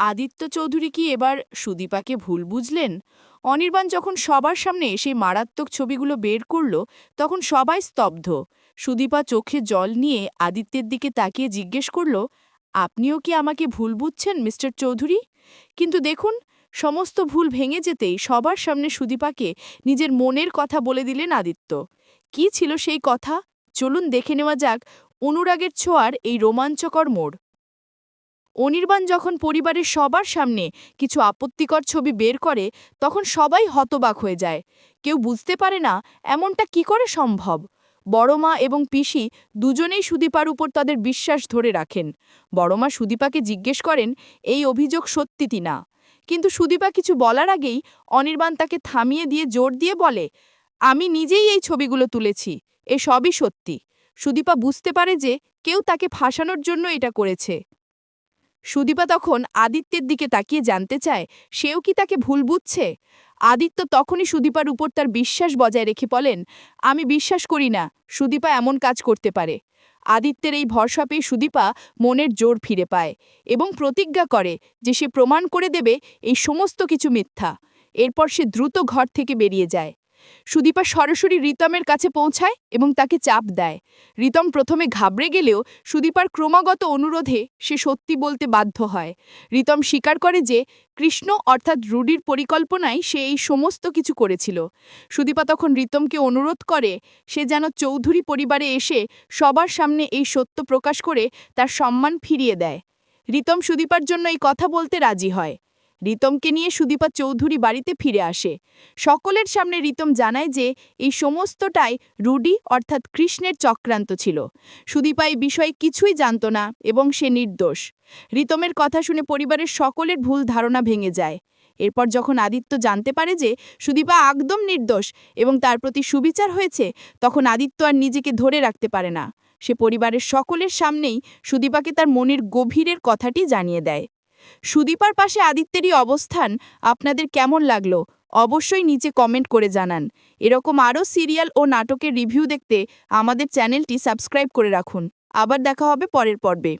আদিত্য চৌধুরী কি এবার সুদীপাকে ভুল বুঝলেন? অনির্বাণ যখন সবার সামনে সেই মারাত্মক ছবিগুলো বের করল, তখন সবাই স্তব্ধ। সুদীপা চোখে জল নিয়ে আদিত্যের দিকে তাকিয়ে জিজ্ঞেস করল, আপনিও কি আমাকে ভুল বুঝছেন, মিস্টার চৌধুরী? কিন্তু দেখুন, সমস্ত ভুল ভেঙে যেতেই সবার সামনে সুদীপাকে নিজের মনের কথা বলে দিলেন আদিত্য। কি ছিল সেই কথা? চলুন দেখে নেওয়া যাক অনুরাগের ছোঁয়ার এই রোমাঞ্চকর মোড়। অনির্বাণ যখন পরিবারের সবার সামনে কিছু আপত্তিকর ছবি বের করে, তখন সবাই হতবাক হয়ে যায়। কেউ বুঝতে পারে না, এমনটা কি করে সম্ভব? বড়মা এবং পিসি দুজনেই সুদীপার উপর তাদের বিশ্বাস ধরে রাখেন। বড়মা সুদীপাকে জিজ্ঞেস করেন, এই অভিযোগ সত্যি না? কিন্তু সুদীপা কিছু বলার আগেই অনির্বাণ তাকে থামিয়ে দিয়ে জোর দিয়ে বলে, আমি নিজেই এই ছবিগুলো তুলেছি, এ সবই সত্যি। সুদীপা বুঝতে পারে যে কেউ তাকে ফাঁসানোর জন্য এটা করেছে। সুদীপা তখন আদিত্যের দিকে তাকিয়ে জানতে চায়, সেও কি তাকে ভুল বুঝছে? আদিত্য তখনই সুদীপার উপর তার বিশ্বাস বজায় রেখে বলেন, আমি বিশ্বাস করি না, সুদীপা এমন কাজ করতে পারে। আদিত্যের এই ভরসা পেয়ে সুদীপা মনের জোর ফিরে পায় এবং প্রতিজ্ঞা করে যে সে প্রমাণ করে দেবে এই সমস্ত কিছু মিথ্যা। এরপর সে দ্রুত ঘর থেকে বেরিয়ে যায়। সুদীপা সরাসরি রিতমের কাছে পৌঁছায় এবং তাকে চাপ দেয়। রিতম প্রথমে ঘাবড়ে গেলেও সুদীপার ক্রমাগত অনুরোধে সে সত্যি বলতে বাধ্য হয়। রিতম স্বীকার করে যে কৃষ্ণ অর্থাৎ রুডির পরিকল্পনায় সে এই সমস্ত কিছু করেছিল। সুদীপা তখন রিতমকে অনুরোধ করে সে যেন চৌধুরী পরিবারে এসে সবার সামনে এই সত্য প্রকাশ করে তার সম্মান ফিরিয়ে দেয়। রিতম সুদীপার জন্য এই কথা বলতে রাজি হয়। রিতমকে নিয়ে সুদীপা চৌধুরী বাড়িতে ফিরে আসে। সকলের সামনে রিতম জানায় যে, এই সমস্তটাই রুডি অর্থাৎ কৃষ্ণের চক্রান্ত ছিল। সুদীপা এই বিষয়ে কিছুই জানত না এবং সে নির্দোষ। রিতমের কথা শুনে পরিবারের সকলের ভুল ধারণা ভেঙে যায়। এরপর যখন আদিত্য জানতে পারে যে, সুদীপা একদম নির্দোষ এবং তার প্রতি সুবিচার হয়েছে, তখন আদিত্য আর নিজেকে ধরে রাখতে পারে না। সে পরিবারের সকলের সামনেই সুদীপাকে তার মনের গভীরের কথাটি জানিয়ে দেয়। সুদীপার পাশে আদিত্যেরই অবস্থান আপনাদের কেমন লাগল? অবশ্যই নিচে কমেন্ট করে জানান। এরকম আরও সিরিয়াল ও নাটকের রিভিউ দেখতে আমাদের চ্যানেলটি সাবস্ক্রাইব করে রাখুন। আবার দেখা হবে পরের পর্বে।